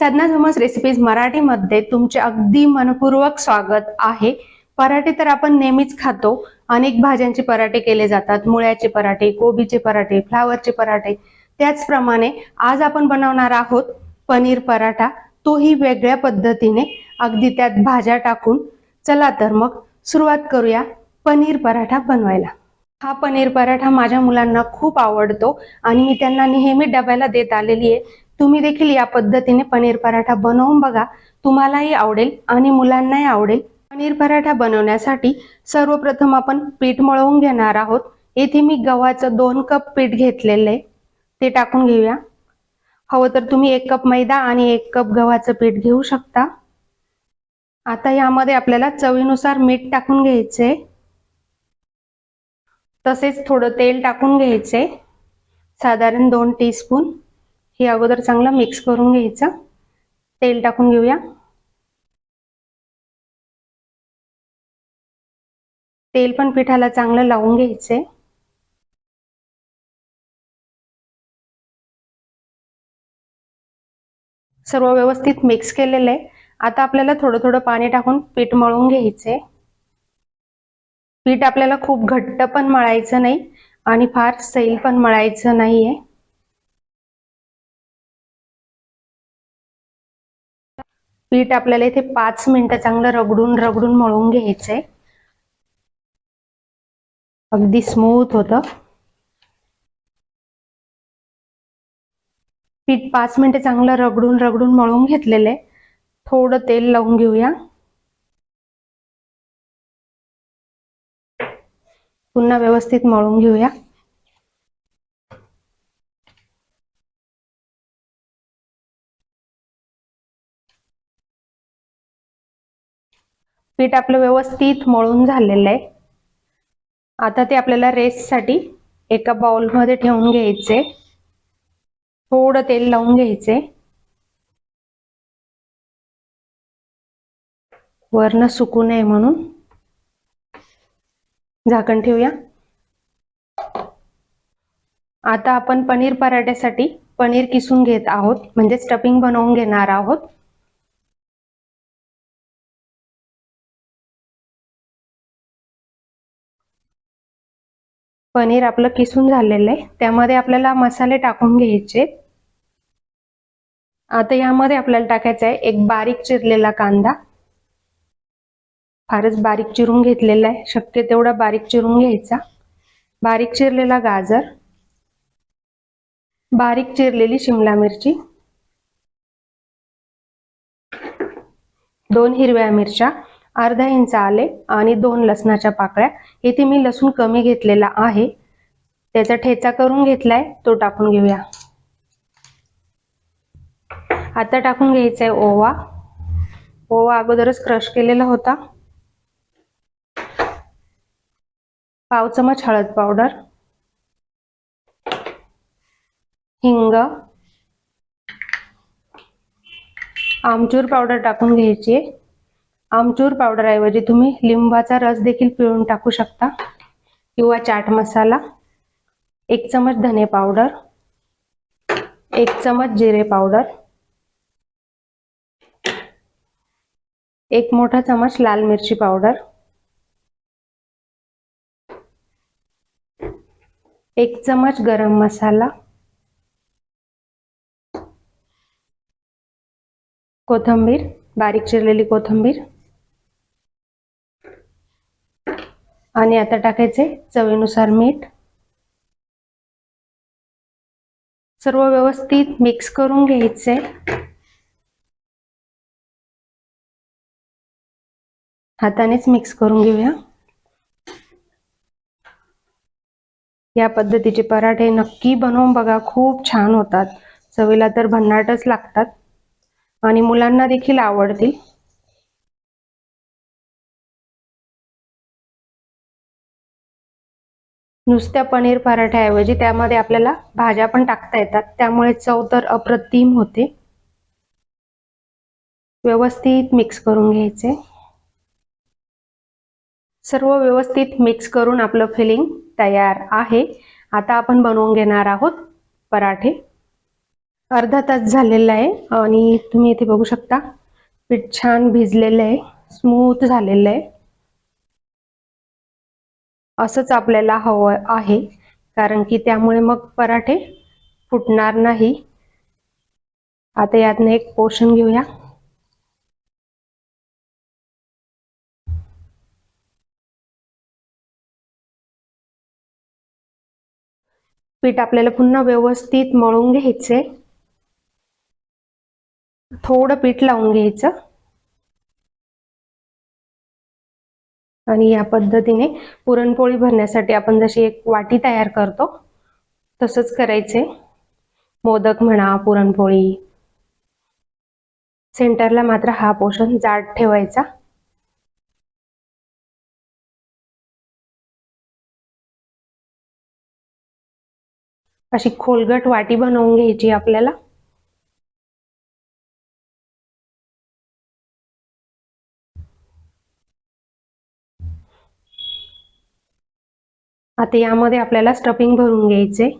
साधना धुमस recipes मराठीमध्ये तुमचे अगदी मनपूर्वक स्वागत आहे. पराठे तर आपण नेहमीच खातो. अनेक भाज्यांचे पराठे केले जातात. मुळ्याचे पराठे कोबीचे पराठे फ्लावरचे पराठे. त्याचप्रमाणे आज आपण बनवणार आहोत पनीर पराठा. तोही वेगळ्या पद्धतीने अगदी त्यात भाज्या टाकून. चला तर मग सुरुवात करूया पनीर पराठा बनवायला. हा पनीर पराठा माझ्या मुलांना खूप आवडतो आणि मी त्यांना नेहमी डब्याला देत आलेली आहे. तुम्ही देखील या पद्धतीने पनीर पराठा बनवून बघा. तुम्हालाही आवडेल आणि मुलांनाही आवडेल. पनीर पराठा बनवण्यासाठी सर्वप्रथम आपण पीठ मळवून घेणार आहोत. येथे मी गव्हाचं दोन कप पीठ घेतलेलं आहे. ते टाकून घेऊया. हवं तर तुम्ही एक कप मैदा आणि एक कप गव्हाचं पीठ घेऊ शकता. आता यामध्ये आपल्याला चवीनुसार मीठ टाकून घ्यायचंय तसेच थोडं तेल टाकून घ्यायचंय साधारण दोन टीस्पून. हे अगोदर चांगलं मिक्स करून घ्यायचं. तेल टाकून घेऊया. तेल पण पिठाला चांगलं लावून घ्यायचंय. सर्व व्यवस्थित मिक्स केलेलं आहे. आता आपल्याला थोडं थोडं पाणी टाकून पीठ मळून घ्यायचंय. पीठ आपल्याला खूप घट्ट पण मळायचं नाही आणि फार सैल पण मळायचं नाहीये. पीठ आपल्याला इथे पाच मिनिटं चांगलं रगडून रगडून मळून घ्यायचंय. अगदी स्मूथ होतं. पीठ पाच मिनिटं चांगलं रगडून रगडून मळून घेतलेलं आहे. थोडं तेल लावून घेऊया. पुन्हा व्यवस्थित मळून घेऊया. पीठ आपलं व्यवस्थित मळून झालेलं आहे. आता ते आपल्याला रेससाठी एका बाउलमध्ये ठेवून घ्यायचे. थोडं तेल लावून घ्यायचे. वरनं सुकू नये म्हणून. झाकण ठेवूया. आता आपण पनीर पराठ्यासाठी पनीर किसून घेत आहोत. म्हणजे स्टफिंग बनवून घेणार आहोत. पनीर आपलं किसून झालेलं आहे. त्यामध्ये आपल्याला मसाले टाकून घ्यायचे. आता यामध्ये आपल्याला टाकायचं आहे एक बारीक चिरलेला कांदा. फारच बारीक चिरून घेतलेला आहे. शक्य तेवढा बारीक चिरून घ्यायचा. बारीक चिरलेला गाजर. बारीक चिरलेली शिमला मिरची. दोन हिरव्या मिरच्या. अर्धा इंच आले आणि दोन लसणाच्या पाकळ्या. इथे मी लसूण कमी घेतलेला आहे. त्याचा ठेचा करून घेतलाय. तो टाकून घेऊया. आता टाकून घ्यायचा आहे ओवा. ओवा अगोदरच क्रश केलेला होता. पाव चमच हळद पावडर. हिंग. आमचूर पावडर टाकून घ्यायची आहे. आमचूर पावडर ऐवजी तुम्ही लिंबाचा रस देखील पिळून टाकू शकता. किंवा चाट मसाला एक चमच धने पावडर एक चमच जिरे पावडर एक मोठा चमच लाल मिरची पावडर एक चमच गरम मसाला कोथंबीर बारीक चिरलेली कोथंबीर आणि आता टाकायचे चवीनुसार मीठ. सर्व व्यवस्थित मिक्स करून घ्यायचे. हातानेच मिक्स करून घेऊया. या पद्धतीचे पराठे नक्की बनवून बघा खूप छान होतात. चवीला तर भन्नाटच लागतात. आणि मुलांना देखील आवडतील. नुसत्या पनीर पराठ्याऐवजी त्यामध्ये आपल्याला भाज्या पण टाकता येतात. त्यामुळे चव तर अप्रतिम होते. व्यवस्थित मिक्स करून घ्यायचे. सर्व व्यवस्थित मिक्स करून आपलं फिलिंग तयार आहे. आता आपण बनवून घेणार आहोत पराठे. अर्धा तास झालेला आहे आणि तुम्ही इथे बघू शकता. पीठ छान भिजलेलं आहे. स्मूथ झालेलं आहे. असंच आपल्याला हवं आहे. कारण की त्यामुळे मग पराठे फुटणार नाही. आता यातनं एक पोषण घेऊया. पीठ आपल्याला पुन्हा व्यवस्थित मळून घ्यायचंय. थोडं पीठ लावून घ्यायचं. आणि या पद्धतीने पुरणपोळी भरण्यासाठी आपण जशी एक वाटी तयार करतो तसंच करायचे. मोदक म्हणा पुरणपोळी. सेंटरला मात्र हा पोषण जाड ठेवायचा. अशी खोलगट वाटी बनवून घ्यायची आपल्याला. आता यामध्ये आपल्याला स्टफिंग भरून घ्यायचे.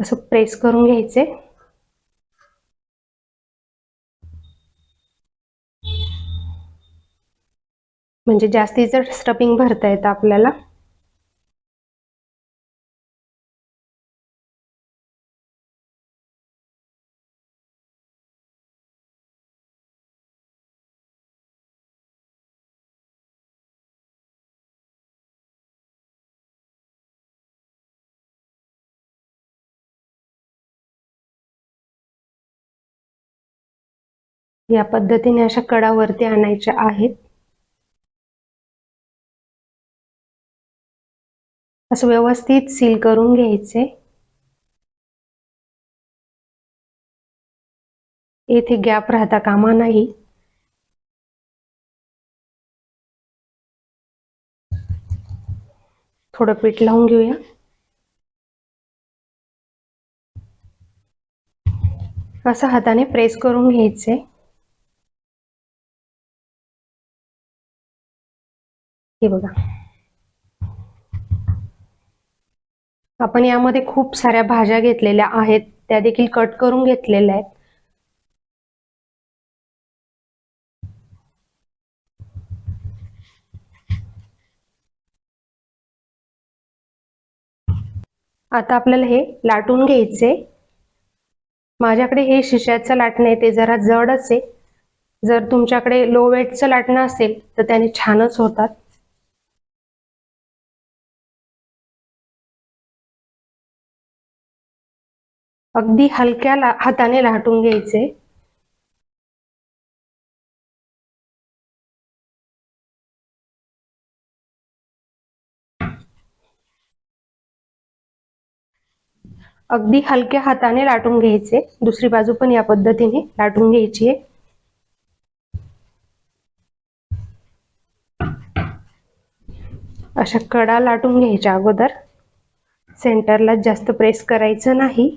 असं प्रेस करून घ्यायचे. म्हणजे जास्तीचं स्टफिंग भरता येतं आपल्याला. या पद्धतीने अशा कडावरती आणायच्या आहेत. असं व्यवस्थित सील करून घ्यायचे. येथे गॅप राहता कामा नाही. थोडं पीठ लावून घेऊया. असं हाताने प्रेस करून घ्यायचे. हे बघा. आपण यामध्ये खूप साऱ्या भाज्या घेतलेल्या आहेत. त्या देखील कट करून घेतलेल्या आहेत. आता आपल्याला हे लाटून घ्यायचे. माझ्याकडे हे शिश्याचं लाटणं आहे. ते जरा जड असे जर तुमच्याकडे लो वेटचं लाटणं असेल तर त्याने छानच होतात. अगदी हलक्या ला हाताने लाटून घ्यायचे. अगदी हलक्या हाताने लाटून घ्यायचे. दुसरी बाजू पण या पद्धतीने लाटून घ्यायची आहे. अशा कडा लाटून घ्यायच्या अगोदर. सेंटरला जास्त प्रेस करायचं नाही.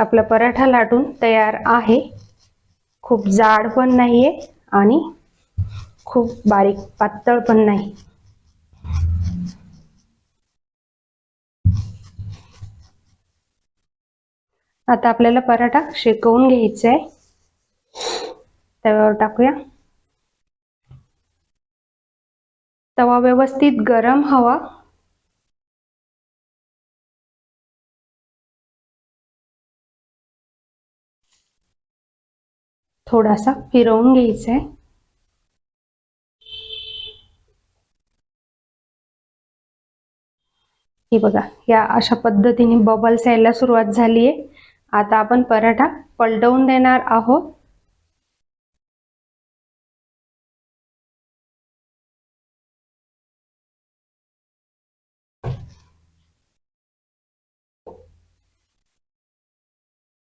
आपला पराठा लाटून तयार आहे. खूप जाड पण नाहीये आणि खूप बारीक पातळ पण नाही. आता आपल्याला पराठा शेकवून घ्यायचा आहे तव्यावर टाकूया. तवा व्यवस्थित गरम हवा. थोडासा फिरवून घ्यायचा आहे हे बघा या अशा पद्धतीने बबल्स यायला सुरुवात झाली आहे आता आपण पराठा पलटवून देणार आहोत.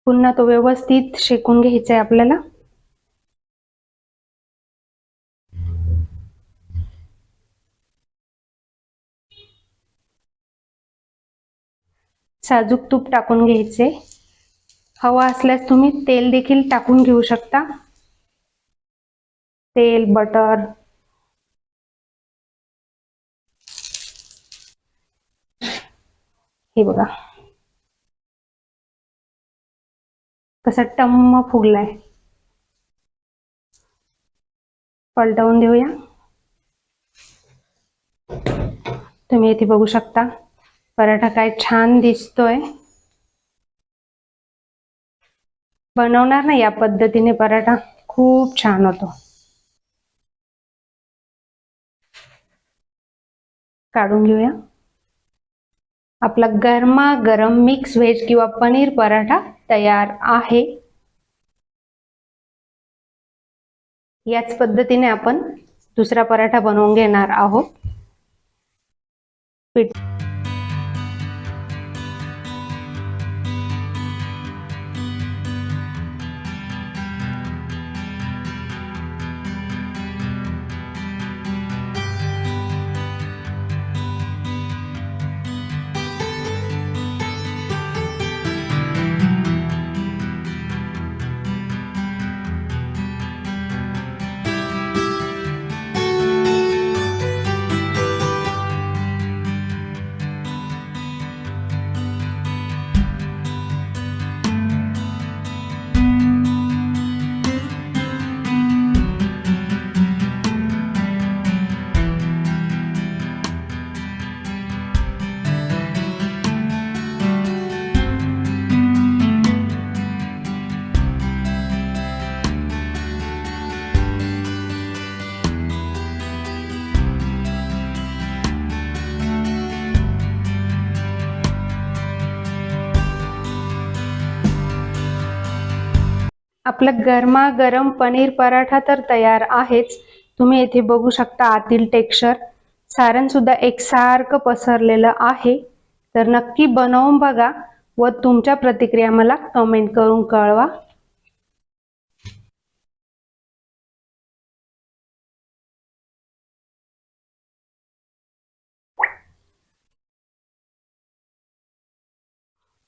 पुन्हा तो व्यवस्थित शेकून घ्यायचा आहे आपल्याला. साजूक तूप टाकून घ्यायचे. हवा असल्यास तुम्ही तेल देखील टाकून घेऊ शकता. तेल बटर. हे बघा. कसा टम्म फुगलाय. पलटवून देऊया. तुम्ही इथे बघू शकता. पराठा काय छान दिसतोय. बनवणार ना या पद्धतीने पराठा? खूप छान होतो. काढून घेऊया. आपला गरमा गरम मिक्स व्हेज किंवा पनीर पराठा तयार आहे. याच पद्धतीने आपण दुसरा पराठा बनवून घेणार आहोत. पीठ आपला गरमागरम पनीर पराठा तर तयार आहेच. तुम्ही इथे बघू शकता आतील टेक्स्चर. सारण सुद्धा एकसारखं पसरलेलं आहे. तर नक्की बनवून बघा व तुमच्या प्रतिक्रिया मला कमेंट करून कळवा.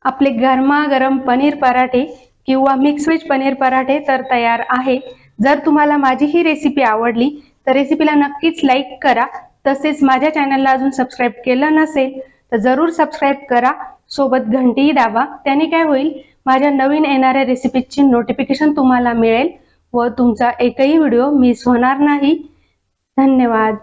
आपले गरमागरम पनीर पराठे किंवा मिक्स व्हेज पनीर पराठे तर तयार आहे. जर तुम्हाला माझी ही रेसिपी आवडली तर रेसिपीला नक्कीच लाईक करा. तसेच माझ्या चॅनलला अजून सबस्क्राईब केलं नसेल तर जरूर सबस्क्राईब करा. सोबत घंटीही दाबा. त्याने काय होईल माझ्या नवीन येणाऱ्या रेसिपीची नोटिफिकेशन तुम्हाला मिळेल व तुमचा एकही व्हिडिओ मिस होणार नाही. धन्यवाद.